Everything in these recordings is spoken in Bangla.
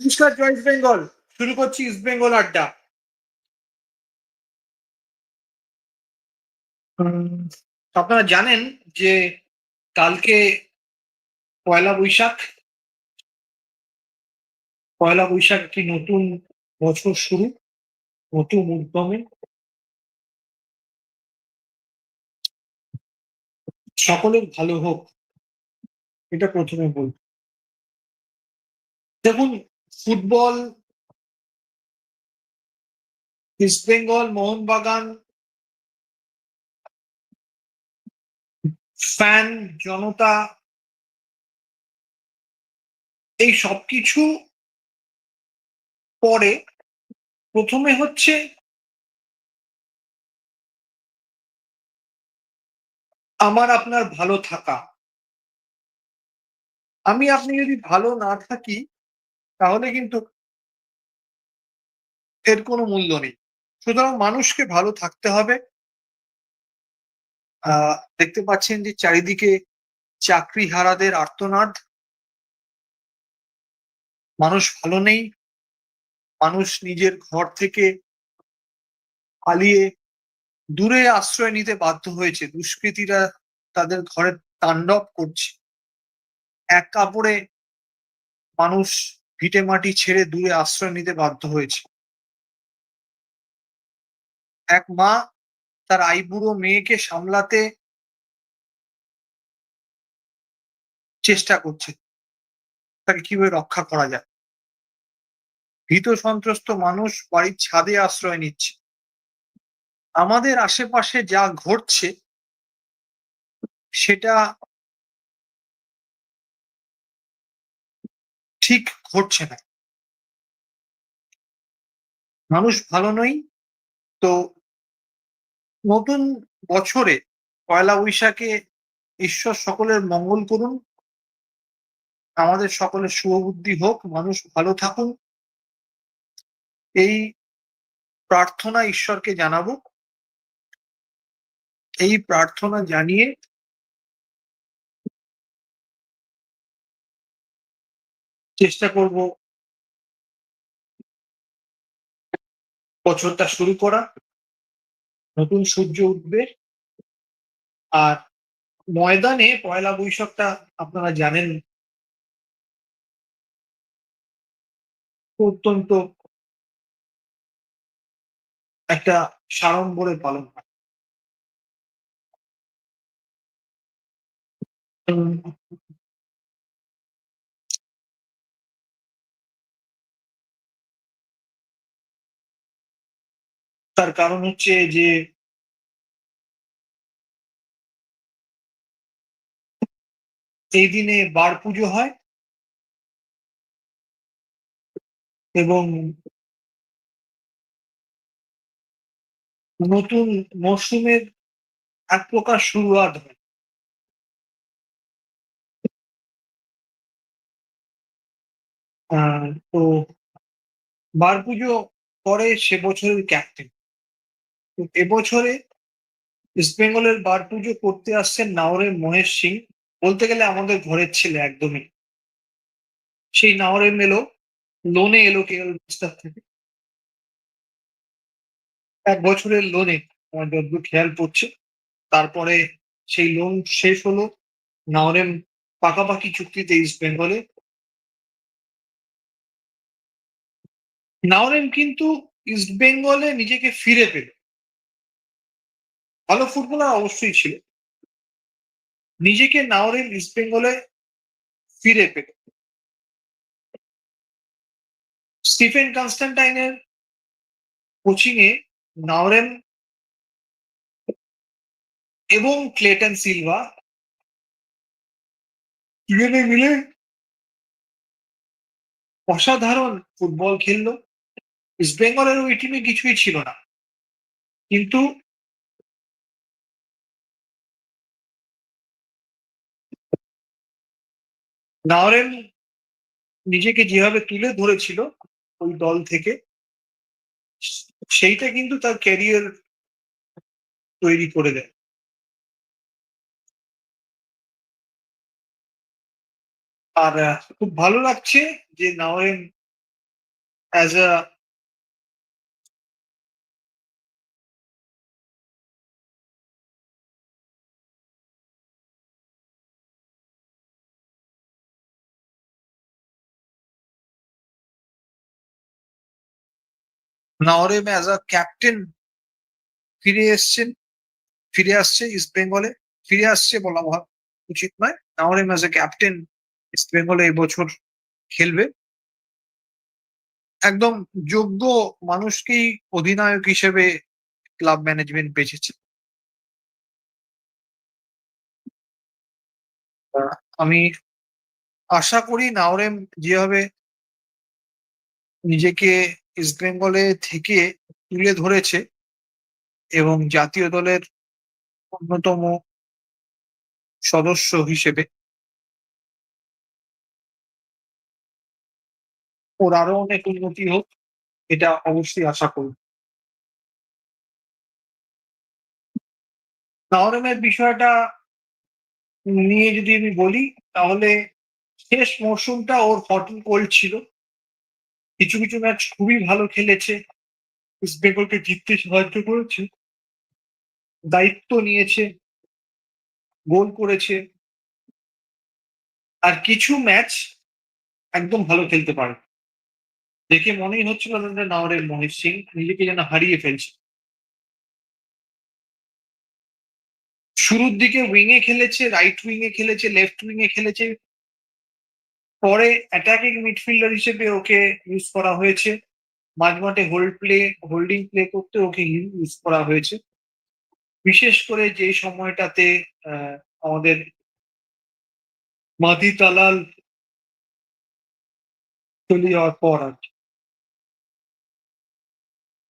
নমস্কার জয়েন্ট বেঙ্গল শুরু করছি ইস্ট বেঙ্গল আড্ডা আপনারা জানেন যে কালকে পয়লা বৈশাখ পয়লা বৈশাখ একটি নতুন বছর শুরু নতুন উদ্যমে সকলের ভালো হোক এটা প্রথমে বল দেখুন ফুটবল ইস্ট বেঙ্গল মোহনবাগান ফ্যান জনতা, এই সবকিছু পরে প্রথমে হচ্ছে আমার আপনার ভালো থাকা। আমি আপনি যদি ভালো না থাকি তাহলে কিন্তু এর কোনো মূল্য নেই। সুতরাং মানুষকে ভালো থাকতে হবে। দেখতে পাচ্ছেন যে চারিদিকে চাকরি হারাদের আর্তনাদ। মানুষ ভালো নেই। মানুষ নিজের ঘর থেকে পালিয়ে দূরে আশ্রয় নিতে বাধ্য হয়েছে। দুষ্কৃতীরা তাদের ঘরে তাণ্ডব করছে। এক কাপড়ে মানুষ ভিটে মাটি ছেড়ে দূরে আশ্রয় নিতে বাধ্য হয়েছে। এক মা তার আইবুড়ো মেয়েকে সামলাতে চেষ্টা করছে। তাকে কীভাবে রক্ষা করা যায়? ভীত সন্ত্রস্ত মানুষ বাড়ির ছাদে আশ্রয় নিচ্ছে। আমাদের আশেপাশে যা ঘটছে, সেটা ঠিক ঘটছে না। মানুষ ভালো নই তো নতুন বছরে পয়লা বৈশাখে ঈশ্বর সকলের মঙ্গল করুন। আমাদের সকলের শুভবুদ্ধি হোক, মানুষ ভালো থাকুন। এই প্রার্থনা ঈশ্বরকে জানাব। এই প্রার্থনা জানিয়ে চেষ্টা করব। বছরটা শুরু করা। নতুন সূর্য উঠবে। আর ময়দানে পয়লা বৈশাখটা আপনারা জানেন। অত্যন্ত একটা সাড়ম্বরে পালন হয়। তার কারণ হচ্ছে যে এই দিনে বার পুজো হয় এবং নতুন মরশুমের এক প্রকার শুরুয়াত হয়। তো বার পুজো করে সে বছরের ক্যাপ্টেন। এবছরে ইস্ট বেঙ্গলের বার পুজো করতে আসছেন নাওরের মহেশ সিং। বলতে গেলে আমাদের ঘরের ছেলে একদমই। সেই নাওরেম এলো লোনে এলো কেরল বিস্তার থেকে। এক বছরের লোনে আমার যতদূর খেয়াল পড়ছে, তারপরে সেই লোন শেষ হলো নাওরেম পাকাপাকি চুক্তিতে ইস্ট বেঙ্গলে নাওরেম কিন্তু ইস্ট বেঙ্গলে নিজেকে ফিরে পেল। ভালো ফুটবলার অবশ্যই ছিল। নিজেকে নাওরেম ইস্ট বেঙ্গলে ফিরে পেল স্টিফেন কনস্ট্যান্টাইনের কোচিং এ নাওরেম এবং ক্লেটন সিলভা দুজনে মিলে অসাধারণ ফুটবল খেললো। ইস্ট বেঙ্গলের ওই টিমে কিছুই ছিল না। কিন্তু নাওরেম নিজেকে যেভাবে তুলে ধরেছিল ওই দল থেকে, সেইটা কিন্তু তার ক্যারিয়ার তৈরি করে দেয়। আর খুব ভালো লাগছে যে Naorem as a Naorem as a captain ফিরে এসছেন, ফিরে আসছে ইস্ট বেঙ্গলে ফিরে আসছে বলা উচিত নয়। Naorem as a captain East বেঙ্গলে এবছর খেলবে। একদম যোগ্য মানুষকেই অধিনায়ক হিসেবে ক্লাব ম্যানেজমেন্ট বেছেছে। আমি আশা করি নাওরেম যেভাবে নিজেকে ইস্ট বেঙ্গলে থেকে তুলে ধরেছে এবং জাতীয় দলের অন্যতম সদস্য হিসেবে ওর আরও অনেক উন্নতি হোক, এটা অবশ্যই আশা করি। নাওরেমের বিষয়টা নিয়ে যদি আমি বলি, তাহলে শেষ মরশুমটা ওর হট কোল্ড ছিল। কিছু কিছু ম্যাচ খুবই ভালো খেলেছে। ইস্ট বেঙ্গলকে জিততে সাহায্য করেছে। দায়িত্ব নিয়েছে। গোল করেছে। আর কিছু ম্যাচ একদম ভালো খেলতে পারে। দেখে মনেই হচ্ছিল যে নাওরের মহেশ সিং। নিজেকে যেন হারিয়ে ফেলছে। শুরুর দিকে উইংয়ে খেলেছে রাইট উইংয়ে খেলেছে লেফট উইংয়ে খেলেছে। পরে অ্যাটাকিং মিডফিল্ডার হিসেবে ওকে ইউজ করা হয়েছে। মাঝমাঠে হোল্ড প্লে হোল্ডিং প্লে করতে ওকে ইউজ করা হয়েছে। বিশেষ করে যে সময়টাতে আমাদের মাদি তালাল চলে যাওয়ার পর আর কি।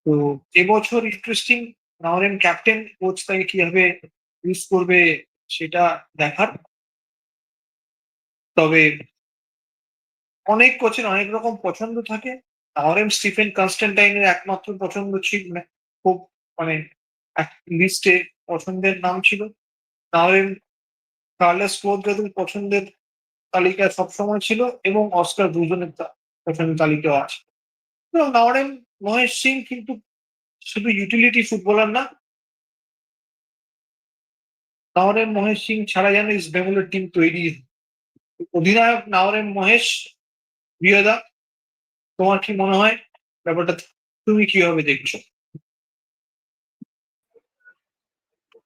তো এবছর ইন্টারেস্টিং নাওরেন ক্যাপ্টেন কোচ তাকে কীভাবে ইউজ করবে সেটা দেখার। তবে অনেক কোচের অনেক রকম পছন্দ থাকে। নাওরেম স্টিফেন কনস্ট্যান্টাইনের একমাত্র পছন্দ ছিল না খুব মানে লিস্টে পছন্দের নাম ছিল। নাওরেম কার্লেস ক্লোদগাদের পছন্দের তালিকা সবসময় ছিল এবং অস্কার দুজনের পছন্দের তালিকাও আছে। তো নাওরেম মহেশ সিং কিন্তু শুধু ইউটিলিটি ফুটবলার না নাওরেম মহেশ সিং ছাড়া যেন ইস্ট বেঙ্গলের টিম তৈরি। অধিনায়ক নাওরেম মহেশ বিয়দা তোমার কি মনে হয়? ব্যাপারটা তুমি কীভাবে দেখছ?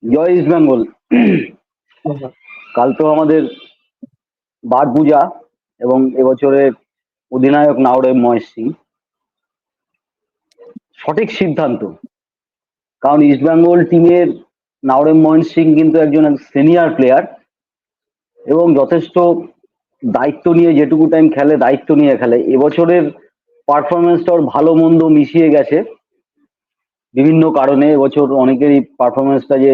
জয় ইস্ট বেঙ্গল কাল তো আমাদের বার পূজা এবং এবছরের অধিনায়ক নাওরে মহেশ সিং। সঠিক সিদ্ধান্ত। কারণ ইস্ট বেঙ্গল টিমের নাওরেম মহেশ সিং কিন্তু একজন সিনিয়র প্লেয়ার এবং যথেষ্ট দায়িত্ব নিয়ে যেটুকু টাইম খেলে, দায়িত্ব নিয়ে খেলে। এবছরের পারফরমেন্সটা ওর ভালো মন্দ মিশিয়ে গেছে। বিভিন্ন কারণে এবছর অনেকেরই পারফরমেন্সটা যে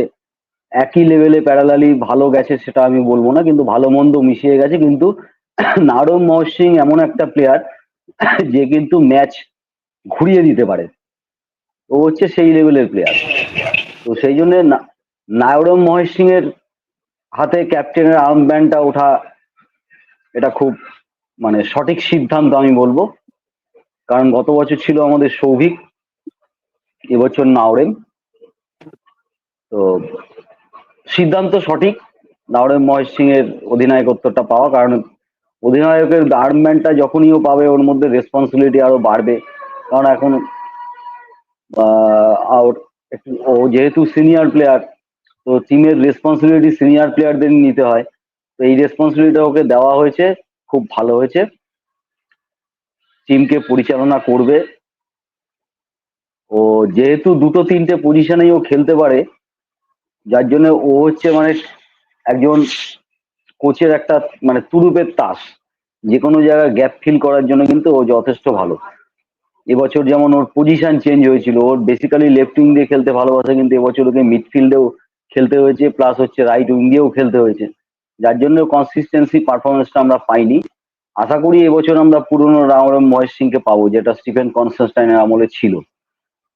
একই লেভেলে প্যারালালি ভালো গেছে সেটা আমি বলব না, কিন্তু ভালো মন্দ মিশিয়ে গেছে। কিন্তু নারম মহর সিং এমন একটা প্লেয়ার যে কিন্তু ম্যাচ ঘুরিয়ে দিতে পারে। ও হচ্ছে সেই লেভেলের প্লেয়ার তো সেই জন্য নায়রম মহেশ সিং এর হাতে ক্যাপ্টেনের আর্ম ব্যান্ডটা ওঠা এটা খুব মানে সঠিক সিদ্ধান্ত আমি বলব। কারণ গত বছর ছিল আমাদের সৌভিক, এবছর নাওরেম। তো সিদ্ধান্ত সঠিক, নাওরেম মহেশ সিং এর অধিনায়কত্বটা পাওয়া, কারণ অধিনায়কের আর্মব্যান্ডটা যখনই ও পাবে, ওর মধ্যে রেসপন্সিবিলিটি আরও বাড়বে। কারণ এখন ও যেহেতু সিনিয়র প্লেয়ার তো টিমের রেসপন্সিবিলিটি সিনিয়র প্লেয়ারদের নিতে হয়। তো এই রেসপন্সিবিলিটি ওকে দেওয়া হয়েছে, খুব ভালো হয়েছে। টিমকে পরিচালনা করবে। ও যেহেতু দুটো তিনটে পজিশনেই ও খেলতে পারে, যার জন্য ও হচ্ছে মানে একজন কোচের একটা মানে তুরুপের তাস। যে কোনো জায়গায় গ্যাপ ফিল করার জন্য কিন্তু ও যথেষ্ট ভালো। এবছর যেমন ওর পজিশন চেঞ্জ হয়েছিল, ওর বেসিক্যালি লেফট উইং দিয়ে খেলতে ভালোবাসে, কিন্তু এবছর ওকে মিডফিল্ডেও খেলতে হয়েছে প্লাস হচ্ছে রাইট উইং দিয়েও খেলতে হয়েছে। যার জন্য কনসিস্টেন্সি পারফরমেন্সটা আমরা পাইনি। আশা করি এবছর আমরা পুরনো রামরম মহেশ সিংকে পাবো, যেটা স্টিফেন কনস্টান্টাইনের আমলে ছিল।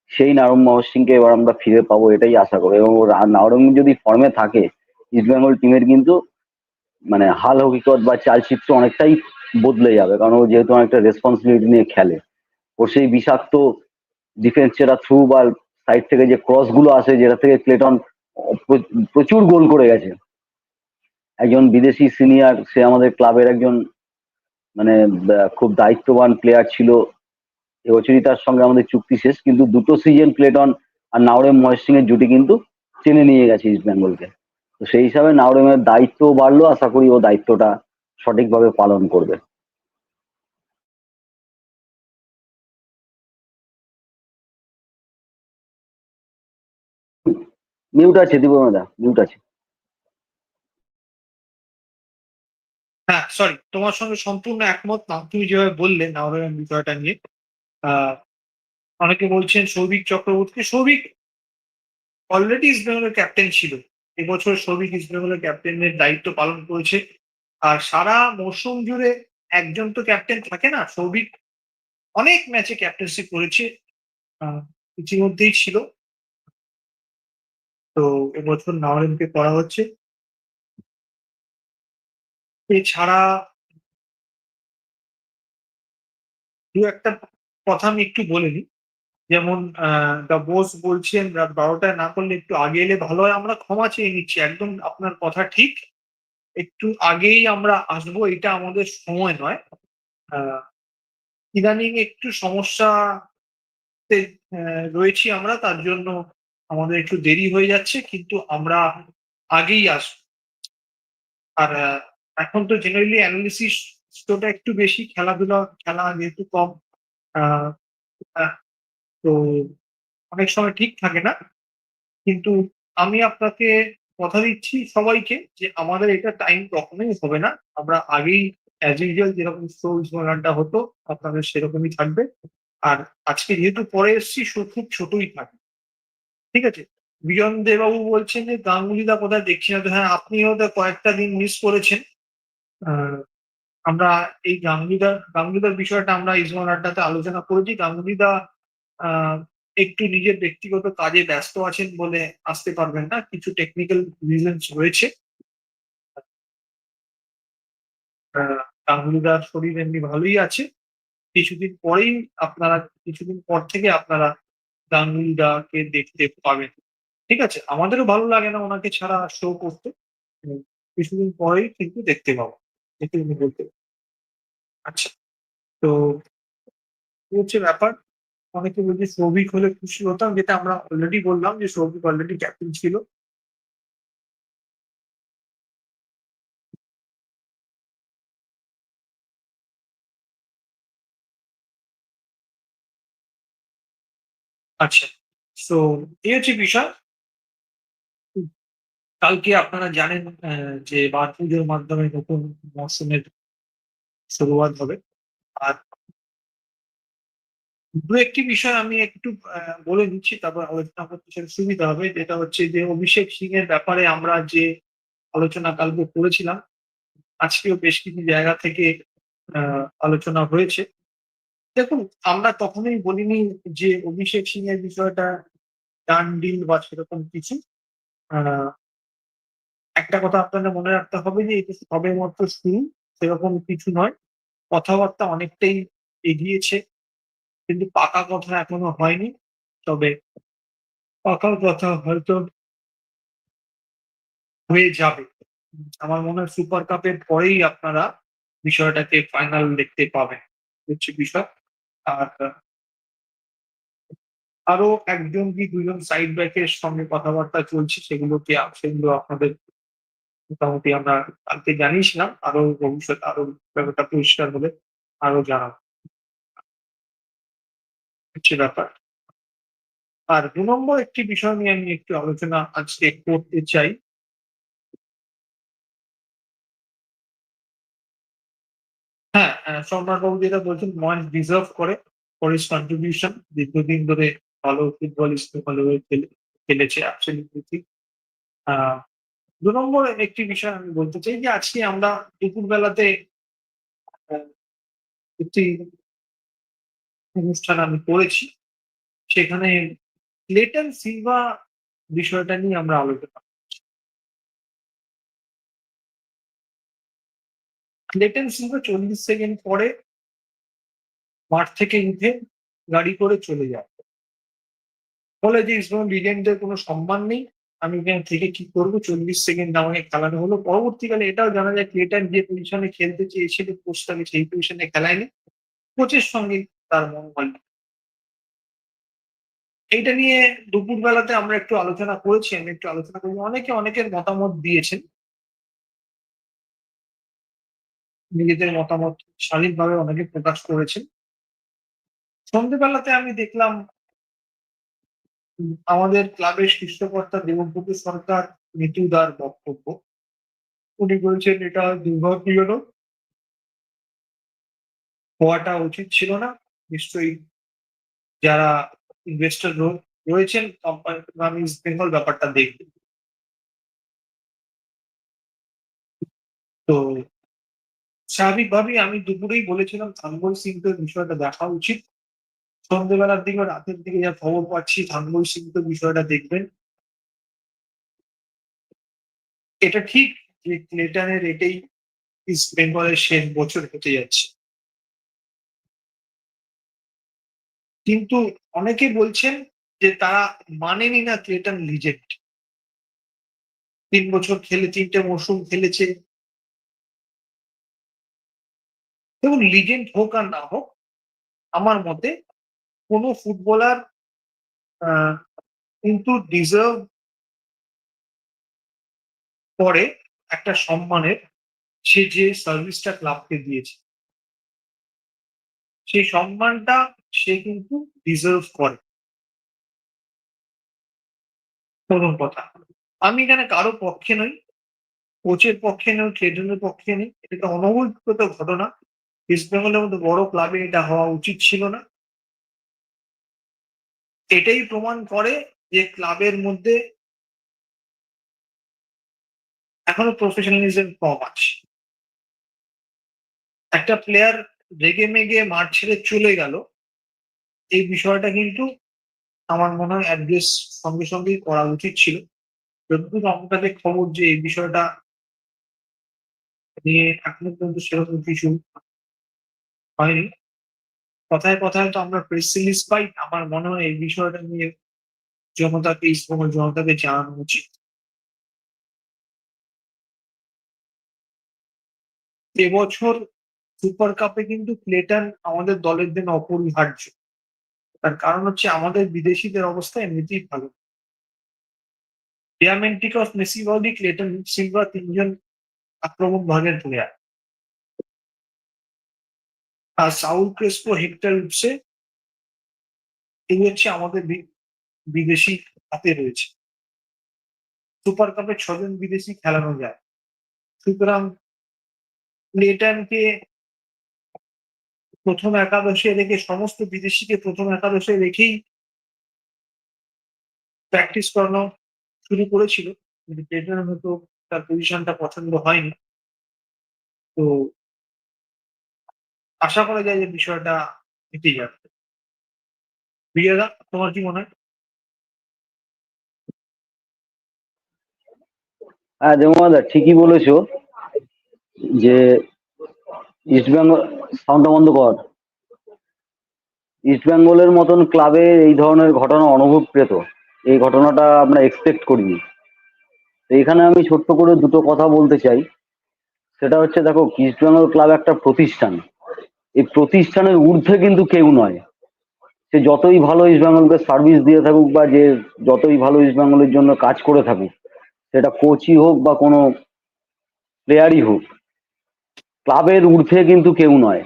সেই নারম মহেশ সিংকে এবার আমরা ফিরে পাবো, এটাই আশা করি। এবং নারম যদি ফর্মে থাকে ইস্ট বেঙ্গল টিমের কিন্তু মানে হাল হকিকত বা চালচিত্র অনেকটাই বদলে যাবে, কারণ ও যেহেতু অনেকটা রেসপন্সিবিলিটি নিয়ে খেলে। ওর সেই বিষাক্ত ডিফেন্স যেটা থ্রু বা সাইড থেকে যে ক্রসগুলো আসে, যেটা থেকে ক্লেটন প্র- প্রচুর গোল করে গেছে। একজন বিদেশি সিনিয়র সে আমাদের ক্লাবের একজন মানে খুব দায়িত্ববান প্লেয়ার ছিল। এবছরই তার সঙ্গে আমাদের চুক্তি শেষ, কিন্তু দুটো সিজন প্লেটন আর নাওরেম মহেশ সিং এর জুটি কিন্তু টেনে নিয়ে গেছে ইস্ট বেঙ্গলকে তো সেই হিসাবে নাওরেমের দায়িত্ব বাড়লো, আশা করি ও দায়িত্বটা সঠিকভাবে পালন করবে। মিউট আছে দিব মিউট আছে। সরি তোমার সঙ্গে সম্পূর্ণ একমত না। তুমি যেভাবে বললে নাওরের বিষয়টা নিয়ে অনেকে বলছেন সৌভিক চক্রবর্তী। সৌভিক অলরেডি ইস্ট বেঙ্গলের ক্যাপ্টেন ছিল। এবছর সৌভিক ইস্ট বেঙ্গলের ক্যাপ্টেনের দায়িত্ব পালন করেছে। আর সারা মরশুম জুড়ে একজন তো ক্যাপ্টেন থাকে না। সৌভিক অনেক ম্যাচে ক্যাপ্টেন্সি করেছে ইতিমধ্যেই ছিল। তো এবছর নাওরেনকে করা হচ্ছে। এছাড়া দু একটা কথা আমি একটু বলে নিই যেমন দ্য বোস বলছেন রাত বারোটায় না করলে একটু আগে এলে ভালো হয়, আমরা ক্ষমা চেয়ে নিচ্ছি, একদম আপনার কথা ঠিক। একটু আগেই আমরা আসব, এটা আমাদের সময় নয়। ইদানিং একটু সমস্যা রয়েছি আমরা, তার জন্য আমাদের একটু দেরি হয়ে যাচ্ছে, কিন্তু আমরা আগেই আসব। আর এখন তো জেনারেলি অ্যানালিসিস টা একটু বেশি, খেলাধুলা, খেলা যেহেতু কম তো অনেক সময় ঠিক থাকে না। কিন্তু আমি আপনাকে কথা দিচ্ছি সবাইকে যে আমাদের এটা টাইম কখনোই হবে না। আমরা আগেই অ্যাজ ইউজুয়াল যেরকম শো গানটা হতো, আপনাদের সেরকমই থাকবে। আর আজকে যেহেতু পরে এসছি খুব ছোটই থাকে। ঠিক আছে? বিজন দেবাবু বলছেন যে গাঙ্গুলিদা কোথায় দেখছি না। তো হ্যাঁ আপনিও তো কয়েকটা দিন মিস করেছেন। আমরা এই গাঙ্গুলিদার গাঙ্গুলিদার বিষয়টা আমরা ইসমান আড্ডাতে আলোচনা করেছি। গাঙ্গুলিদা আহ, একটু নিজের ব্যক্তিগত কাজে ব্যস্ত আছেন বলে আসতে পারবেন না। কিছু টেকনিক্যাল রিজনস রয়েছে। আহ, গাঙ্গুলিদার শরীর এমনি ভালোই আছে। কিছুদিন পরেই আপনারা কিছুদিন পর থেকে আপনারা গাঙ্গুলিদাকে দেখতে পাবেন। ঠিক আছে? আমাদেরও ভালো লাগে না ওনাকে ছাড়া শো করতে। কিছুদিন পরেই কিন্তু দেখতে পাবো। এটি উনি বলতে আচ্ছা তো হচ্ছে ব্যাপার। অনেকে বলছে সৌভিক হলে খুশি হতাম, যেটা আমরা অলরেডি বললাম যে সৌভিক অলরেডি ক্যাপ্টেন ছিল। আচ্ছা তো এই হচ্ছে বিষয়। কালকে আপনারা জানেন যে বার পুজোর মাধ্যমে নতুন মরশুমের শুরুয়াত হবে। আর দু একটি বিষয় আমি একটু বলে দিচ্ছি, তারপর আলোচনা করতে সেটা সুবিধা হবে। যেটা হচ্ছে যে অভিষেক সিং এর ব্যাপারে আমরা যে আলোচনা কালকে করেছিলাম, আজকেও বেশ কিছু জায়গা থেকে আলোচনা হয়েছে। দেখুন, আমরা তখনই বলিনি যে অভিষেক সিং এর বিষয়টা ডান ডিল বা সেরকম কিছু একটা কথা আপনাদের মনে রাখতে হবে যে এটা সবে মাত্র শুরু সেরকম কিছু নয়। কথাবার্তা অনেকটাই এগিয়েছে, কিন্তু পাকা কথা এখনও হয়নি। তবে পাকা কথা হয়তো হয়ে যাবে। আমার মনে হয় সুপার কাপের পরেই আপনারা বিষয়টাকে ফাইনাল দেখতে পাবেন। হচ্ছে বিষয়। আর, আরও একজন কি দুজন সাইড ব্যাকের সঙ্গে কথাবার্তা চলছে সেগুলোকে সেগুলো আপনাদের মোটামুটি আমরা কালকে জানিয়েছিলাম, আরও ভবিষ্যৎ আরও ব্যাপারটা পরিষ্কার হলে আরও জানাব। হচ্ছে ব্যাপার। আর দু নম্বর একটি বিষয় নিয়ে আমি একটু আলোচনা আজকে করতে চাই। হ্যাঁ সম্রাটবাবু যেটা বলছেন ময়েন্স ডিজার্ভ করে ফর ইস কন্ট্রিবিউশন দীর্ঘদিন ধরে ভালো ফুটবল ভালোভাবে খেলে- খেলেছে অ্যাবসলিউটলি দু নম্বর একটি বিষয় আমি বলতে চাই যে আজকে আমরা দুপুর বেলাতে একটি অনুষ্ঠান আমি করেছি। সেখানে লেটন সিলভা বিষয়টা নিয়ে আমরা আলোচনা লেটন সিলভা চল্লিশ সেকেন্ড পরে মাঠ থেকে উঠে গাড়ি করে চলে যায়। বলে যে ইসলাম লিজেন্ডদের কোনো সম্মান নেই। আমি এখানে থেকে কি করব? চল্লিশ সেকেন্ড আমাকে খেলানো হলো। পরবর্তীকালে এটাও জানা যায় ক্লেটার যে পজিশনে খেলতে চেয়েছিল কোচটাকে সেই পজিশনে খেলায়নি। কোচের সঙ্গে তার মন হয় এইটা নিয়ে দুপুর বেলাতে আমরা একটু আলোচনা করেছি, আমি একটু আলোচনা করি। অনেকে অনেকের মতামত দিয়েছেন। নিজেদের মতামত স্বাধীনভাবে অনেকে প্রকাশ করেছেন। সন্ধ্যেবেলাতে আমি দেখলাম আমাদের ক্লাবের শীর্ষকর্তা দেবব্রত সরকার মৃত্যুদার বক্তব্য। উনি বলছেন, এটা দুর্ভাগ্যজনক। হওয়াটা উচিত ছিল না। নিশ্চয়ই যারা ইনভেস্টর রয়েছেন কোম্পানি ইস্ট বেঙ্গল ব্যাপারটা দেখবে তো স্বাভাবিকভাবেই আমি দুপুরেই বলেছিলাম থানবই সিংহের বিষয়টা দেখা উচিত। সন্ধ্যেবেলার দিকে, রাতের দিকে যা খবর পাচ্ছি থানবই সিং তো বিষয়টা দেখবেন। এটা ঠিক যে ক্লেটনের এটাই ইস্ট বেঙ্গলের শেষ বছর হতে যাচ্ছে। কিন্তু অনেকে বলছেন যে তারা মানেনি না ক্লেটন লিজেন্ড তিন বছর খেলে, তিনটে মরশুম খেলেছে। এবং লিজেন্ড হোক আর না হোক, আমার মতে কোনো ফুটবলার কিন্তু ডিজার্ভ করে একটা সম্মানের, সে যে সার্ভিসটা ক্লাবকে দিয়েছে। সেই সম্মানটা সে কিন্তু ডিজার্ভ করে। প্রথম কথা। আমি এখানে কারও পক্ষে নই। কোচের পক্ষে নই, ট্রেডারের পক্ষে নেই। এটা অনবদ্যত ঘটনা। ইস্ট বেঙ্গলের মতো বড় ক্লাবে এটা হওয়া উচিত ছিল না। এটাই প্রমাণ করে যে ক্লাবের মধ্যে এখনও প্রফেশনালিজম কম আছে। একটা প্লেয়ার রেগে মেগে মাঠ ছেড়ে চলে গেল, এই বিষয়টা কিন্তু আমার মনে হয় অ্যাড্রেস সঙ্গে সঙ্গেই করা উচিত ছিল। আমার কাছে খবর যে এই বিষয়টা নিয়ে এখনও পর্যন্ত সেরকম কিছু হয়নি। কথায় কথায় তো আমরা প্রেস রিলিজ পাই। আমার মনে হয় এই বিষয়টা নিয়ে জনতাকে ইস্টবেঙ্গল জনতাকে জানানো উচিত। এবছর সুপার কাপে কিন্তু ক্লেটন আমাদের দলের জন্য অপরিহার্য। তার কারণ হচ্ছে আমাদের বিদেশিদের অবস্থা এমনিতেই ভালো। Diamantakos Messi Bouli Cleiton Silva তিনজন আক্রমণ ভাগের প্লেয়ার আর সাউল ক্রেসপো হেক্টর উঠছে এই হচ্ছে আমাদের বিদেশি হাতে রয়েছে। সুপার কাপে ছজন বিদেশি খেলানো যায়। সুতরাং ক্লেটনকে প্রথম একাদশে রেখে সমস্ত বিদেশিকে প্রথম একাদশে রেখেই প্র্যাকটিস করানো শুরু করেছিল। কিন্তু ক্লেটনের হয়তো তার পজিশনটা পছন্দ হয়নি। তো আশা করা যায় যে বিষয়টা মিটে যাবে। বিজয়দা, তোমার কি মনে হয়? হ্যাঁ দেবমাদা ঠিকই বলেছ যে ইস্ট বেঙ্গল সাউন্ডটা বন্ধ কর। ইস্ট বেঙ্গলের মতন ক্লাবে এই ধরনের ঘটনা অনুভবপ্রেত। এই ঘটনাটা আমরা এক্সপেক্ট করিনি তো এখানে আমি ছোট্ট করে দুটো কথা বলতে চাই। সেটা হচ্ছে, দেখো ইস্ট বেঙ্গল ক্লাব একটা প্রতিষ্ঠান। এই প্রতিষ্ঠানের ঊর্ধ্বে কিন্তু কেউ নয়। সে যতই ভালো ইস্ট বেঙ্গলকে সার্ভিস দিয়ে থাকুক বা যে যতই ভালো ইস্ট বেঙ্গলের জন্য কাজ করে থাকুক, সেটা কোচই হোক বা কোনো প্লেয়ারই হোক, ক্লাবের ঊর্ধ্বে কিন্তু কেউ নয়।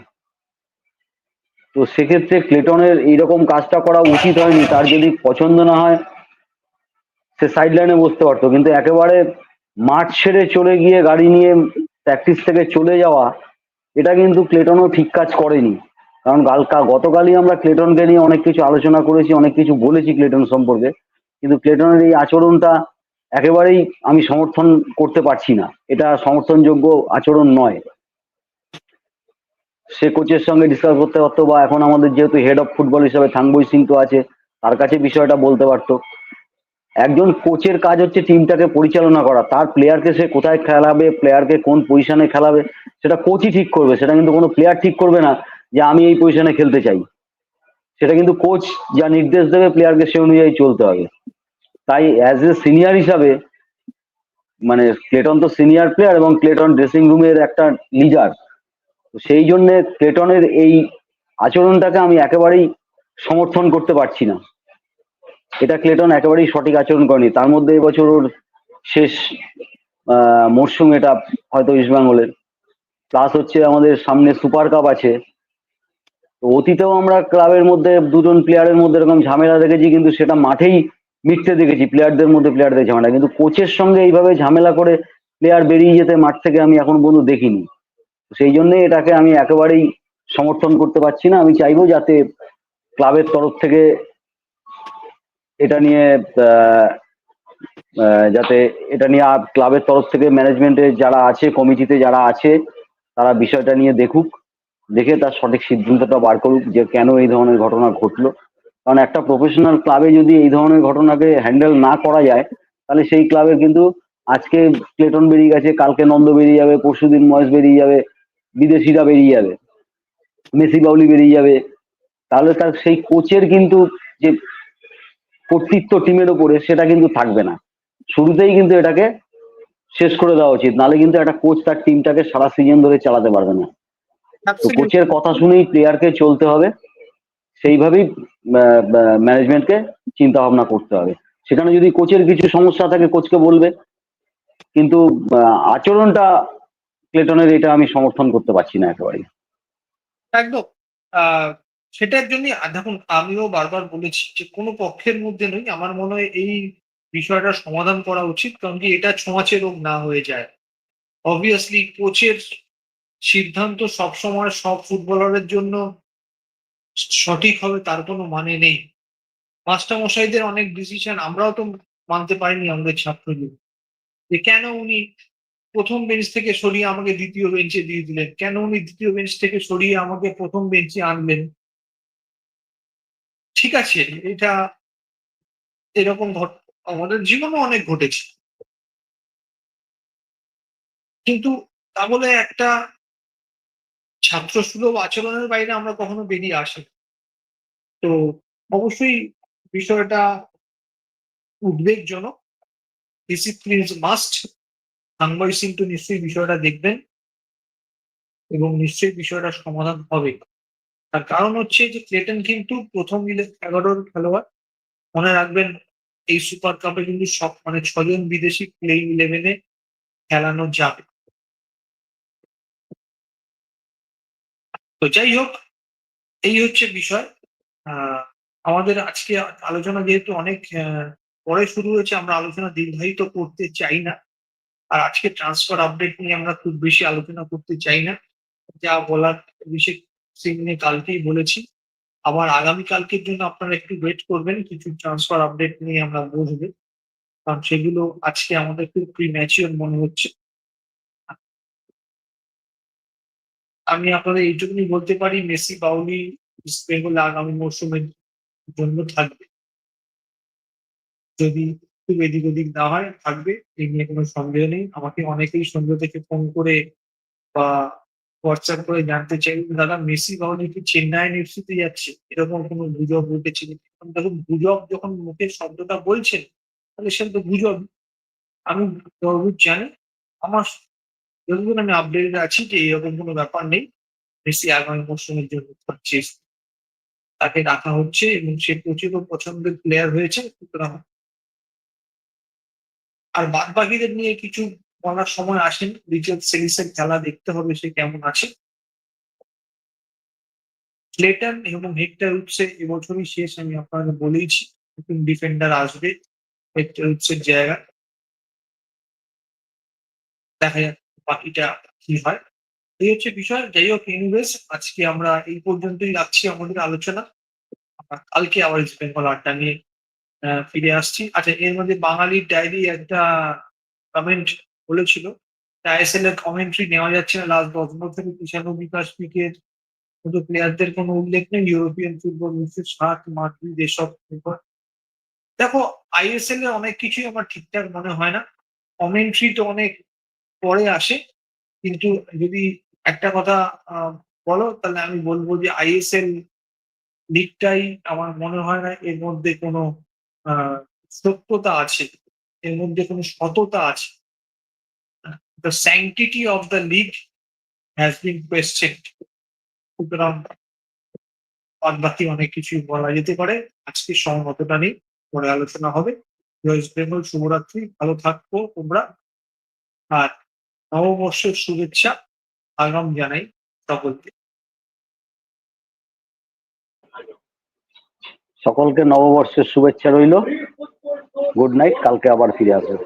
তো সেক্ষেত্রে ক্লেটনের এইরকম কাজটা করা উচিত হয়নি, তার যদি পছন্দ না হয়, সে সাইড লাইনে বসতে পারতো। কিন্তু একেবারে মাঠ ছেড়ে চলে গিয়ে গাড়ি নিয়ে প্র্যাকটিস থেকে চলে যাওয়া এটা কিন্তু ক্লেটনও ঠিক কাজ করেনি। কারণ কালকা গতকালই আমরা ক্লেটনকে নিয়ে অনেক কিছু আলোচনা করেছি, অনেক কিছু বলেছি ক্লেটন সম্পর্কে। কিন্তু ক্লেটনের এই আচরণটা একেবারেই আমি সমর্থন করতে পারছি না। এটা সমর্থনযোগ্য আচরণ নয়। সে কোচের সঙ্গে ডিসকাস করতে পারতো বা এখন আমাদের যেহেতু হেড অফ ফুটবল হিসাবে থাংবই সিং তো আছে, তার কাছে বিষয়টা বলতে পারতো। একজন কোচের কাজ হচ্ছে টিমটাকে পরিচালনা করা। তার প্লেয়ারকে সে কোথায় খেলাবে প্লেয়ারকে কোন পজিশনে খেলাবে সেটা কোচই ঠিক করবে, সেটা কিন্তু কোনো প্লেয়ার ঠিক করবে না যে আমি এই পজিশনে খেলতে চাই। সেটা কিন্তু কোচ যা নির্দেশ দেবে প্লেয়ারকে সে অনুযায়ী চলতে হবে। তাই অ্যাজ এ সিনিয়র হিসাবে মানে ক্লেটন তো সিনিয়র প্লেয়ার এবং ক্লেটন ড্রেসিং রুমের একটা লিডার সেই জন্য ক্লেটনের এই আচরণটাকে আমি একেবারেই সমর্থন করতে পারছি না। এটা ক্লেটন একেবারেই সঠিক আচরণ করেনি। তার মধ্যে এবছর ওর শেষ মরশুম এটা হয়তো ইস্টবেঙ্গলের প্লাস হচ্ছে আমাদের সামনে সুপার কাপ আছে। তো অতীতেও আমরা ক্লাবের মধ্যে দুজন প্লেয়ারের মধ্যে এরকম ঝামেলা দেখেছি, কিন্তু সেটা মাঠেই মিটতে দেখেছি। প্লেয়ারদের মধ্যে প্লেয়ারদের ঝামেলা কিন্তু কোচের সঙ্গে এইভাবে ঝামেলা করে প্লেয়ার বেরিয়ে যেতে মাঠ থেকে আমি এখন পর্যন্ত দেখিনি। সেই জন্যই এটাকে আমি একেবারেই সমর্থন করতে পারছি না। আমি চাইব যাতে ক্লাবের তরফ থেকে এটা নিয়ে যাতে এটা নিয়ে ক্লাবের তরফ থেকে ম্যানেজমেন্টের যারা আছে কমিটিতে যারা আছে তারা বিষয়টা নিয়ে দেখুক, দেখে তার সঠিক সিদ্ধান্তটা বার করুক যে কেন এই ধরনের ঘটনা ঘটলো। কারণ একটা প্রফেশনাল ক্লাবে যদি এই ধরনের ঘটনাকে হ্যান্ডেল না করা যায়, তাহলে সেই ক্লাবের কিন্তু আজকে ক্লেটন বেরিয়ে গেছে, কালকে নন্দ বেরিয়ে যাবে পরশুদিন মহেশ বেরিয়ে যাবে, বিদেশিরা বেরিয়ে যাবে, মেসি বাউলি বেরিয়ে যাবে। তাহলে তার সেই কোচের কিন্তু যে কর্তৃত্ব টিমের ওপরে সেটা কিন্তু থাকবে না। শুরুতেই কিন্তু এটাকে শেষ করে দেওয়া উচিত। নাহলে কিন্তু একটা কোচ তার টিমটাকে সারা সিজন ধরে চালাতে পারবে না। তো কোচের কথা শুনেই প্লেয়ারকে চলতে হবে। সেইভাবেই ম্যানেজমেন্টকে চিন্তা ভাবনা করতে হবে। সেখানে যদি কোচের কিছু সমস্যা থাকে কোচকে বলবে। কিন্তু আচরণটা ক্লেটনের এটা আমি সমর্থন করতে পারছি না একেবারে একদম। সেটার জন্য দেখুন আমিও বারবার বলেছি যে কোনো পক্ষের মধ্যে নই আমার মনে হয় এই বিষয়টা সমাধান করা উচিত, কারণ কি এটা ছোঁয়াচে রোগ না হয়ে যায়। অবভিয়াসলি কোচের সিদ্ধান্ত সবসময় সব ফুটবলারের জন্য সঠিক হবে, তার কোনো মানে নেই। মাস্টার মশাইদের অনেক ডিসিশন আমরাও তো মানতে পারিনি আমাদের ছাত্রদের। যে কেন উনি প্রথম বেঞ্চ থেকে সরিয়ে আমাকে দ্বিতীয় বেঞ্চে দিয়ে দিলেন? কেন উনি দ্বিতীয় বেঞ্চ থেকে সরিয়ে আমাকে প্রথম বেঞ্চে আনলেন? ঠিক আছে, এটা এরকম আমাদের জীবনে অনেক ঘটেছে। কিন্তু তা বলে একটা ছাত্র সুলভ আচরণের বাইরে আমরা কখনো বেরিয়ে আসি তো অবশ্যই বিষয়টা উদ্বেগজনক। ডিসিপ্লিন মাস্ট সাংবাই সিং তো নিশ্চয়ই বিষয়টা দেখবেন। এবং নিশ্চয়ই বিষয়টা সমাধান হবে। তার কারণ হচ্ছে যে ক্লেটন কিন্তু প্রথম এগারোর খেলোয়াড়। মনে রাখবেন এই সুপার কাপে কিন্তু সব মানে ছজন বিদেশি প্লেইং ইলেভেনে খেলানো যাবে। তো যাই হোক, এই হচ্ছে বিষয়। আমাদের আজকে আলোচনা যেহেতু অনেক পরে শুরু হয়েছে, আমরা আলোচনা দীর্ঘায়িত করতে চাই না। আর আজকে ট্রান্সফার আপডেট নিয়ে আমরা খুব বেশি আলোচনা করতে চাই না। যা বলার অভিষেক সিং কালকেই বলেছি। আবার আগামী কালকের জন্য আপনারা একটু ওয়েট করবেন, কিছু ট্রান্সফার আপডেট নিয়ে আমরা বসবো। কারণ সেগুলো আজকে আমাদের খুব প্রি ম্যাচিওর মনে হচ্ছে। আমি আপনাদের এইটুকুনি বলতে পারি, মেসি, বাউলি, ইস্ট বেঙ্গল আগামী মরশুমের জন্য থাকবে। যদি খুব এদিক ওদিক না হয়, থাকবে, এই নিয়ে কোনো সন্দেহ নেই। আমাকে অনেকেই সন্দেহ থেকে ফোন করে বা হোয়াটসঅ্যাপ করে জানতে চাই। দাদা, মেসি বাউলি কি চেন্নাই এফসিতে যাচ্ছে? এরকম কোনো গুজব উঠেছে নাকি?" কারণ দেখুন গুজব যখন মুখের শব্দটা বলছেন, তাহলে সেটা তো গুজব। আমি যতদূর জানি, আমার যতদূর আমি আপডেটেড আছি যে এরকম কোনো ব্যাপার নেই। মেসি আগামী মরশুমের জন্য থাকছে তাকে রাখা হচ্ছে এবং সে প্রচুর পছন্দের প্লেয়ার হয়েছে। সুতরাং আর বাদ বাকিদের নিয়ে কিছু বলার সময় আসেন রিচার্ড সিরিজের খেলা দেখতে হবে সে কেমন আছে। ক্লেটন এবং হেক্টর উৎসে এবছরই শেষ, আমি আপনাকে বলেইছি, নতুন ডিফেন্ডার আসবে হেক্টর উৎসের জায়গা দেখা যাক বাকিটা কি হয়। এই হচ্ছে বিষয়, যাই হোক এনিওয়েজ আজকে আমরা এই পর্যন্তই রাখছি আমাদের আলোচনা। কালকে আবার ইস্ট বেঙ্গল আড্ডা নিয়ে ফিরে আসছি। আচ্ছা এর মধ্যে বাঙালির ডায়েরি একটা কমেন্ট বলেছিল। আইএসএল এর কমেন্ট্রি নেওয়া যাচ্ছে না। লাস্ট দশ বছর থেকে কিষাণু বিকাশ পিকের মতো প্লেয়ারদের কোনো উল্লেখ নেই। ইউরোপিয়ান ফুটবল উনিশশো ষাট মাদ্রিদ এসব ফুটবল দেখো আইএসএল এর অনেক কিছুই আমার ঠিকঠাক মনে হয় না। কমেন্ট্রি তো অনেক পরে আসে। কিন্তু যদি একটা কথা বলো, তাহলে আমি বলব যে আইএসএল দিকটাই আমার মনে হয় না এর মধ্যে কোনো সত্যতা আছে। এর মধ্যে কোনো সততা আছে। The sanctity of the league has been question সুতরাং বাদ বাকি অনেক কিছুই বলা যেতে পারে। আজকে সহমতটা নেই, পরে আলোচনা হবে। ওয়েস্ট বেঙ্গল শুভরাত্রি, ভালো থাকব তোমরা। আর নববর্ষের শুভেচ্ছা আগাম জানাই সকলকে। সকলকে নববর্ষের শুভেচ্ছা রইল। গুড নাইট কালকে আবার ফিরে আসবে।